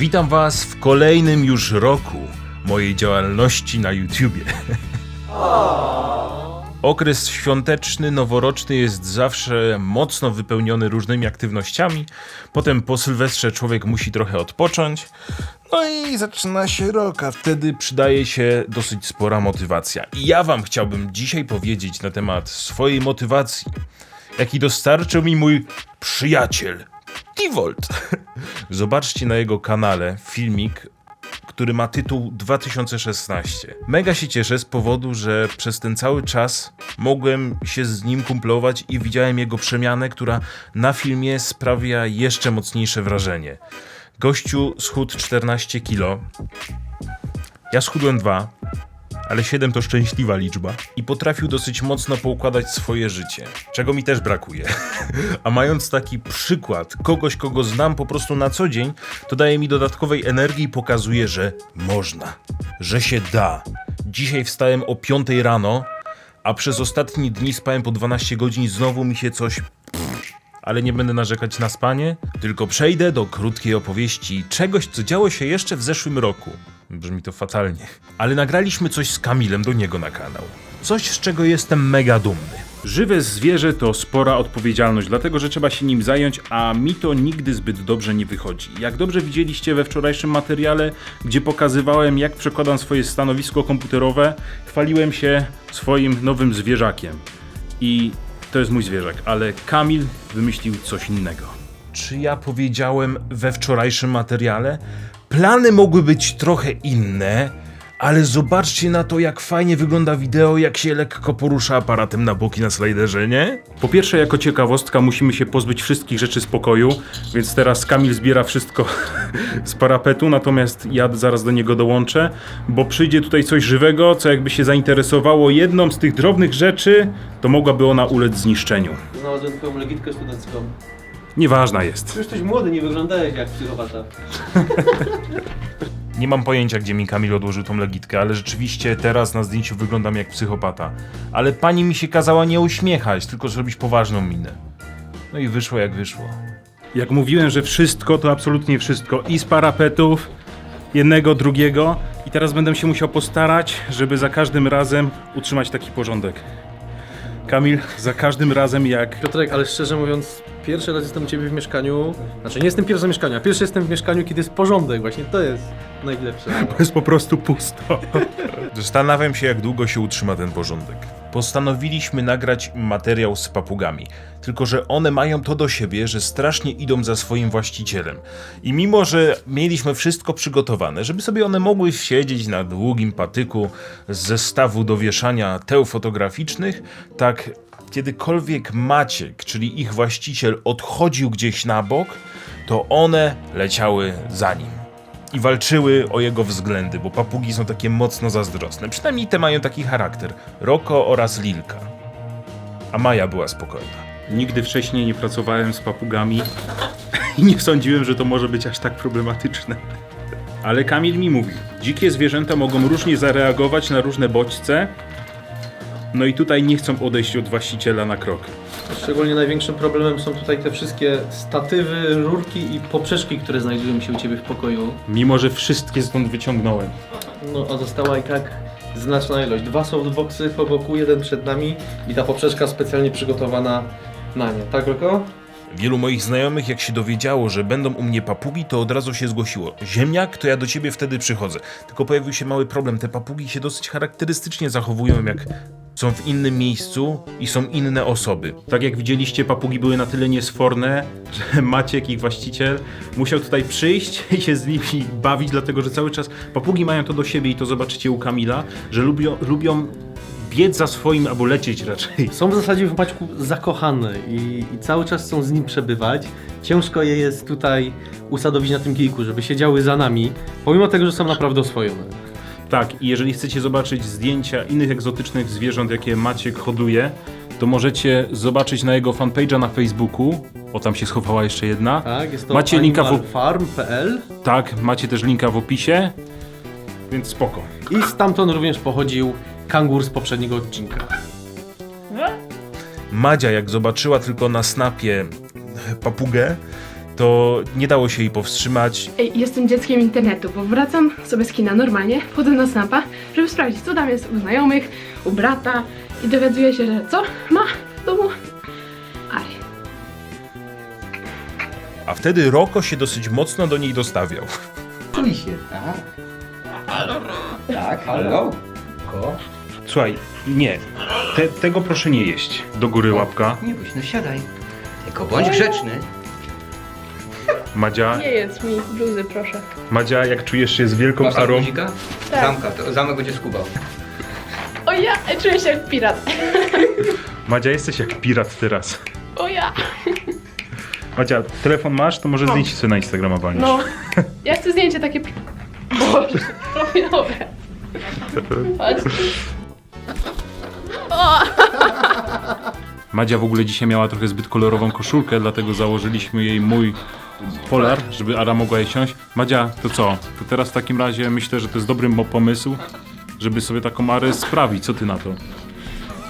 Witam Was w kolejnym już roku mojej działalności na YouTubie. Okres świąteczny, noworoczny jest zawsze mocno wypełniony różnymi aktywnościami. Potem po Sylwestrze człowiek musi trochę odpocząć. No i zaczyna się rok, a wtedy przydaje się dosyć spora motywacja. I ja Wam chciałbym dzisiaj powiedzieć na temat swojej motywacji, jaki dostarczył mi mój przyjaciel, Zobaczcie na jego kanale filmik który ma tytuł 2016. Mega się cieszę z powodu, że przez ten cały czas mogłem się z nim kumplować i widziałem jego przemianę, która na filmie sprawia jeszcze mocniejsze wrażenie. Gościu schudł 14 kilo. Ja schudłem 2, ale 7 to szczęśliwa liczba. I potrafił dosyć mocno poukładać swoje życie, czego mi też brakuje. A mając taki przykład kogoś, kogo znam po prostu na co dzień, to daje mi dodatkowej energii i pokazuje, że można, że się da. Dzisiaj wstałem o 5 rano, a przez ostatnie dni spałem po 12 godzin znowu mi się coś ale nie będę narzekać na spanie, tylko przejdę do krótkiej opowieści czegoś, co działo się jeszcze w zeszłym roku. Brzmi to fatalnie. Ale nagraliśmy coś z Kamilem do niego na kanał. Coś, z czego jestem mega dumny. Żywe zwierzę to spora odpowiedzialność, dlatego że trzeba się nim zająć, a mi to nigdy zbyt dobrze nie wychodzi. Jak dobrze widzieliście we wczorajszym materiale, gdzie pokazywałem, jak przekładam swoje stanowisko komputerowe, chwaliłem się swoim nowym zwierzakiem. I to jest mój zwierzak, ale Kamil wymyślił coś innego. Czy ja powiedziałem we wczorajszym materiale? Plany mogły być trochę inne, ale zobaczcie na to, jak fajnie wygląda wideo, jak się lekko porusza aparatem na boki na sliderze, nie? Po pierwsze, jako ciekawostka, musimy się pozbyć wszystkich rzeczy z pokoju, więc teraz Kamil zbiera wszystko z parapetu, natomiast ja zaraz do niego dołączę, bo przyjdzie tutaj coś żywego, co jakby się zainteresowało jedną z tych drobnych rzeczy, to mogłaby ona ulec zniszczeniu. Znalazłem twoją legitkę studencką. Nieważna jest. Jesteś młody, nie wyglądałeś jak psychopata. Nie mam pojęcia, gdzie mi Kamil odłożył tą legitkę, ale rzeczywiście teraz na zdjęciu wyglądam jak psychopata. Ale pani mi się kazała nie uśmiechać, tylko zrobić poważną minę. No i wyszło jak wyszło. Jak mówiłem, że wszystko to absolutnie wszystko i z parapetów, jednego, drugiego i teraz będę się musiał postarać, żeby za każdym razem utrzymać taki porządek. Kamil, za każdym razem jak Piotrek, ale szczerze mówiąc, pierwszy raz jestem u ciebie w mieszkaniu. Znaczy nie jestem pierwszy w mieszkaniu, a pierwszy jestem w mieszkaniu, kiedy jest porządek. Właśnie to jest najlepsze. jest po prostu pusto. Zastanawiam się, jak długo się utrzyma ten porządek. Postanowiliśmy nagrać materiał z papugami, tylko że one mają to do siebie, że strasznie idą za swoim właścicielem. I mimo, że mieliśmy wszystko przygotowane, żeby sobie one mogły siedzieć na długim patyku z zestawu do wieszania teł fotograficznych, tak kiedykolwiek Maciek, czyli ich właściciel, odchodził gdzieś na bok, to one leciały za nim i walczyły o jego względy, bo papugi są takie mocno zazdrosne. Przynajmniej te mają taki charakter. Roko oraz Lilka. A Maja była spokojna. Nigdy wcześniej nie pracowałem z papugami i nie sądziłem, że to może być aż tak problematyczne. Ale Kamil mi mówi, dzikie zwierzęta mogą różnie zareagować na różne bodźce, no i tutaj nie chcą odejść od właściciela na krok. Szczególnie największym problemem są tutaj te wszystkie statywy, rurki i poprzeczki, które znajdują się u ciebie w pokoju. Mimo, że wszystkie stąd wyciągnąłem. No a została i tak znaczna ilość. Dwa softboxy po boku, jeden przed nami i ta poprzeczka specjalnie przygotowana na nie. Tak, Roko? Wielu moich znajomych, jak się dowiedziało, że będą u mnie papugi, to od razu się zgłosiło. Ziemniak, to ja do ciebie wtedy przychodzę. Tylko pojawił się mały problem. Te papugi się dosyć charakterystycznie zachowują, jak są w innym miejscu i są inne osoby. Tak jak widzieliście, papugi były na tyle niesforne, że Maciek, ich właściciel, musiał tutaj przyjść i się z nimi bawić, dlatego że cały czas papugi mają to do siebie i to zobaczycie u Kamila, że lubią, lubią biec za swoim albo lecieć raczej. Są w zasadzie w Maćku zakochane i, i cały czas chcą z nim przebywać. Ciężko je jest tutaj usadowić na tym kijku, żeby siedziały za nami, pomimo tego, że są naprawdę oswojone. Tak, i jeżeli chcecie zobaczyć zdjęcia innych egzotycznych zwierząt, jakie Maciek hoduje, to możecie zobaczyć na jego fanpage'a na Facebooku. O, tam się schowała jeszcze jedna. Tak, jest to Macie linka w, animalfarm.pl tak, macie też linka w opisie, więc spoko. i stamtąd również pochodził kangur z poprzedniego odcinka. Madzia, jak zobaczyła tylko na snapie papugę, to nie dało się jej powstrzymać. Ej, jestem dzieckiem internetu, bo wracam sobie z kina normalnie, wchodzę na Snapa, żeby sprawdzić, co tam jest u znajomych, u brata i dowiaduję się, że co ma w domu Ari. A wtedy Roko się dosyć mocno do niej dostawiał. Oczywiście, tak. Tak, halo? Ko? Słuchaj, nie. Te, tego proszę nie jeść. Do góry łapka. Nie bój się, no siadaj. Tylko bądź grzeczny. Madzia, Nie jedz mi bluzy, proszę. Madzia, jak czujesz się z wielką Masz tam Arą? guzika? Tak. Zamka, to zamek będzie skubał. O ja, czuję się jak pirat. Madzia, jesteś jak pirat teraz. O ja. Madzia, telefon masz, to może zdjęcie sobie na Instagrama walniesz. No, ja chcę zdjęcie takie... Boże, profilowe. Patrz. Madzia w ogóle dzisiaj miała trochę zbyt kolorową koszulkę, dlatego założyliśmy jej mój polar, żeby Ara mogła jej siąść. Madzia, to co? To teraz w takim razie myślę, że to jest dobry mo- pomysł, żeby sobie taką Arę sprawić. Co ty na to?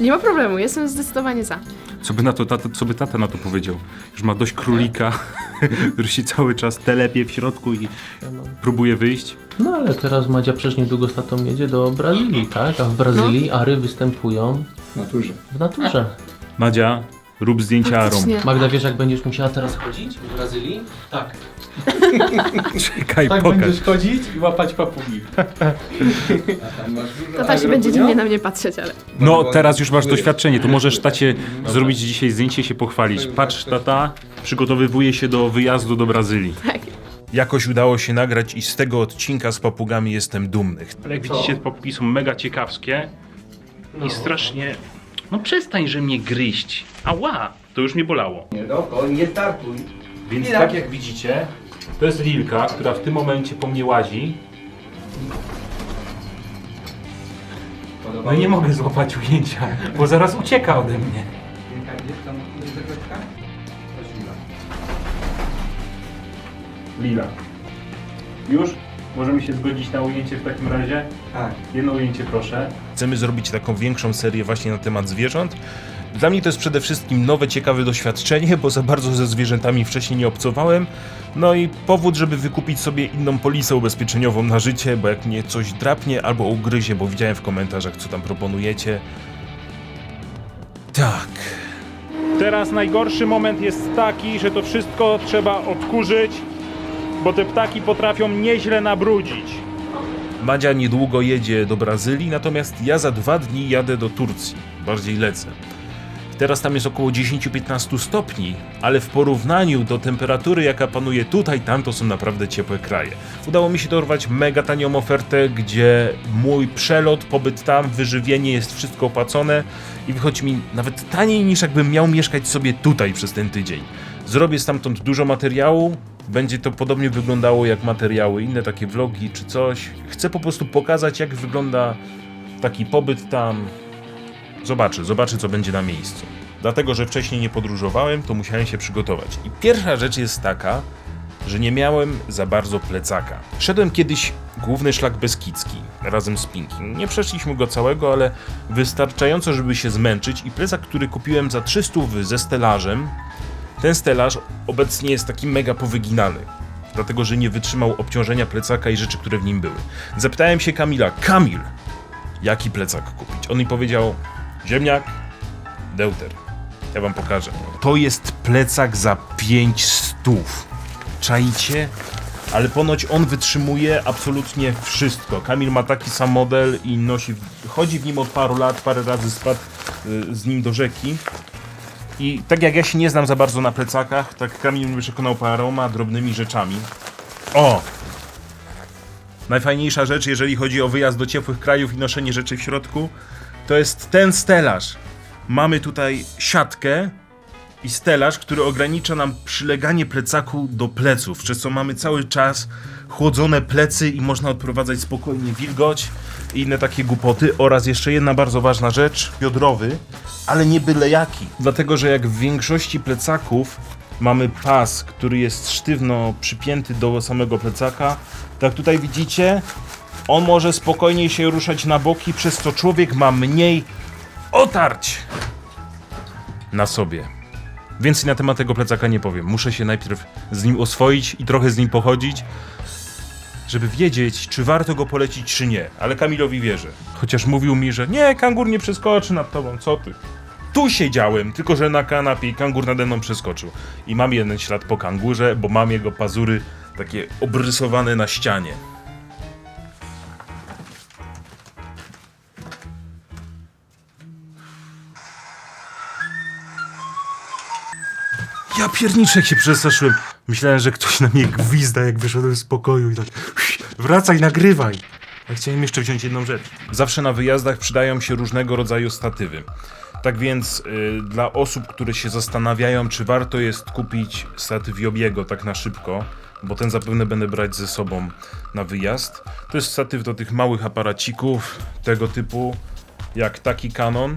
Nie ma problemu, jestem zdecydowanie za. Co by, na to, tata, co by tata na to powiedział? Już ma dość królika, który się cały czas telepie w środku i próbuje wyjść. No ale teraz Madzia przecież niedługo z tatą jedzie do Brazylii, tak? A w Brazylii Ary występują W naturze. w naturze. Madzia, rób zdjęcia Arom. Faktycznie. Magda, wiesz jak będziesz musiała teraz chodzić w Brazylii? Tak. Czekaj, Tak pokaż. będziesz chodzić i łapać papugi. Tata się będzie dziwnie na mnie patrzeć, ale... No, teraz już masz doświadczenie, to możesz tacie zrobić dzisiaj zdjęcie i się pochwalić. Patrz, tata przygotowywuje się do wyjazdu do Brazylii. Tak. Jakoś udało się nagrać i z tego odcinka z papugami jestem dumny. Ale jak widzicie, papugi są mega ciekawskie i strasznie... No przestań, że mnie gryźć. Ała, to już mnie bolało. Nie, Roko, nie tartuj. Więc tak jak widzicie, to jest Lilka, która w tym momencie po mnie łazi. No i nie mogę złapać ujęcia, bo zaraz ucieka ode mnie. Lila. Już? Możemy się zgodzić na ujęcie w takim razie? Tak. Jedno ujęcie proszę. Chcemy zrobić taką większą serię właśnie na temat zwierząt. Dla mnie to jest przede wszystkim nowe, ciekawe doświadczenie, bo za bardzo ze zwierzętami wcześniej nie obcowałem. No i powód, żeby wykupić sobie inną polisę ubezpieczeniową na życie, bo jak mnie coś drapnie albo ugryzie, bo widziałem w komentarzach, co tam proponujecie. Tak. Teraz najgorszy moment jest taki, że to wszystko trzeba odkurzyć, bo te ptaki potrafią nieźle nabrudzić. Madzia niedługo jedzie do Brazylii, natomiast ja za dwa dni jadę do Turcji. Bardziej lecę. Teraz tam jest około 10-15 stopni, ale w porównaniu do temperatury, jaka panuje tutaj, tam to są naprawdę ciepłe kraje. Udało mi się dorwać mega tanią ofertę, gdzie mój przelot, pobyt tam, wyżywienie jest wszystko opłacone i wychodzi mi nawet taniej niż jakbym miał mieszkać sobie tutaj przez ten tydzień. Zrobię stamtąd dużo materiału, będzie to podobnie wyglądało jak materiały inne, takie vlogi czy coś. Chcę po prostu pokazać, jak wygląda taki pobyt tam, Zobaczę, zobaczę co będzie na miejscu. Dlatego, że wcześniej nie podróżowałem, to musiałem się przygotować. I pierwsza rzecz jest taka, że nie miałem za bardzo plecaka. Szedłem kiedyś główny szlak Beskidzki razem z Pinkiem. Nie przeszliśmy go całego, ale wystarczająco, żeby się zmęczyć i plecak, który kupiłem za 300 ze stelażem, ten stelaż obecnie jest taki mega powyginany. Dlatego, że nie wytrzymał obciążenia plecaka i rzeczy, które w nim były. Zapytałem się Kamila, Kamil, jaki plecak kupić. On mi powiedział: Ziemniak, deuter. Ja wam pokażę. To jest plecak za 5 stów. Czajcie? Ale ponoć on wytrzymuje absolutnie wszystko. Kamil ma taki sam model i nosi, chodzi w nim od paru lat, parę razy spadł y, z nim do rzeki. I tak jak ja się nie znam za bardzo na plecakach, tak Kamil mnie przekonał paroma drobnymi rzeczami. O! Najfajniejsza rzecz, jeżeli chodzi o wyjazd do ciepłych krajów i noszenie rzeczy w środku, to jest ten stelaż. Mamy tutaj siatkę i stelaż, który ogranicza nam przyleganie plecaku do pleców, przez co mamy cały czas chłodzone plecy i można odprowadzać spokojnie wilgoć i inne takie głupoty. Oraz jeszcze jedna bardzo ważna rzecz, biodrowy, ale nie byle jaki. Dlatego, że jak w większości plecaków mamy pas, który jest sztywno przypięty do samego plecaka, tak tutaj widzicie, on może spokojniej się ruszać na boki, przez co człowiek ma mniej otarć na sobie. Więcej na temat tego plecaka nie powiem. Muszę się najpierw z nim oswoić i trochę z nim pochodzić, żeby wiedzieć, czy warto go polecić, czy nie. Ale Kamilowi wierzę. Chociaż mówił mi, że nie, kangur nie przeskoczy nad tobą, co ty? Tu siedziałem, tylko że na kanapie i kangur nade mną przeskoczył. I mam jeden ślad po kangurze, bo mam jego pazury takie obrysowane na ścianie. Ja pierniczek się przestraszyłem. Myślałem, że ktoś na mnie gwizda, jak wyszedłem z pokoju i tak wracaj, nagrywaj. Ja chciałem jeszcze wziąć jedną rzecz. Zawsze na wyjazdach przydają się różnego rodzaju statywy. Tak więc y, dla osób, które się zastanawiają, czy warto jest kupić statyw Jobiego tak na szybko, bo ten zapewne będę brać ze sobą na wyjazd. To jest statyw do tych małych aparacików tego typu, jak taki Canon.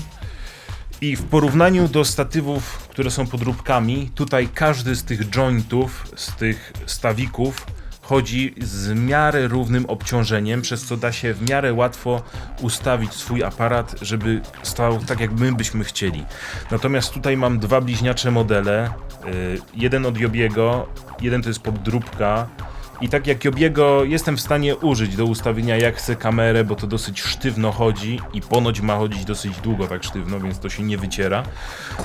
I w porównaniu do statywów, które są podróbkami, tutaj każdy z tych jointów, z tych stawików chodzi z miarę równym obciążeniem, przez co da się w miarę łatwo ustawić swój aparat, żeby stał tak jak my byśmy chcieli. Natomiast tutaj mam dwa bliźniacze modele, y, jeden od Jobiego, jeden to jest podróbka, i tak jak Jobiego jestem w stanie użyć do ustawienia jak chcę kamerę, bo to dosyć sztywno chodzi i ponoć ma chodzić dosyć długo tak sztywno, więc to się nie wyciera.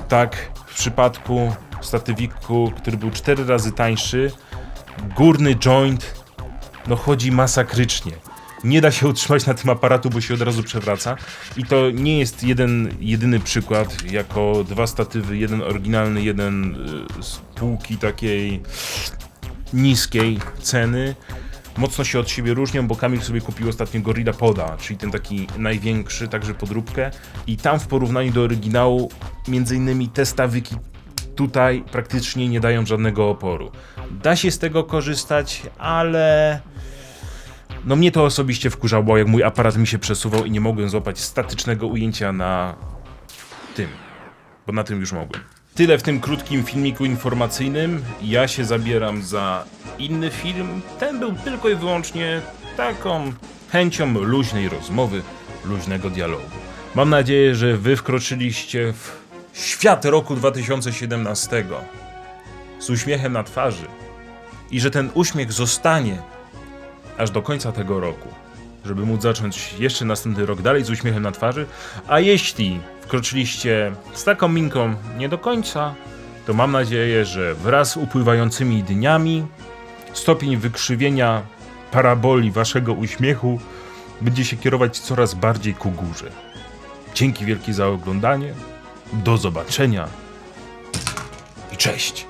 Tak w przypadku statywiku, który był 4 razy tańszy, górny joint no chodzi masakrycznie. Nie da się utrzymać na tym aparatu, bo się od razu przewraca. I to nie jest jeden, jedyny przykład, jako dwa statywy, jeden oryginalny, jeden y, z półki takiej niskiej ceny. Mocno się od siebie różnią, bo Kamil sobie kupił ostatnio Gorilla Poda, czyli ten taki największy, także podróbkę. I tam w porównaniu do oryginału, między innymi te stawyki tutaj praktycznie nie dają żadnego oporu. Da się z tego korzystać, ale no mnie to osobiście wkurzało, jak mój aparat mi się przesuwał i nie mogłem złapać statycznego ujęcia na tym, bo na tym już mogłem. Tyle w tym krótkim filmiku informacyjnym. Ja się zabieram za inny film. Ten był tylko i wyłącznie taką chęcią luźnej rozmowy, luźnego dialogu. Mam nadzieję, że wy wkroczyliście w świat roku 2017 z uśmiechem na twarzy i że ten uśmiech zostanie aż do końca tego roku, żeby móc zacząć jeszcze następny rok dalej z uśmiechem na twarzy. A jeśli wkroczyliście z taką minką nie do końca, to mam nadzieję, że wraz z upływającymi dniami stopień wykrzywienia paraboli waszego uśmiechu będzie się kierować coraz bardziej ku górze. Dzięki wielkie za oglądanie. Do zobaczenia i cześć.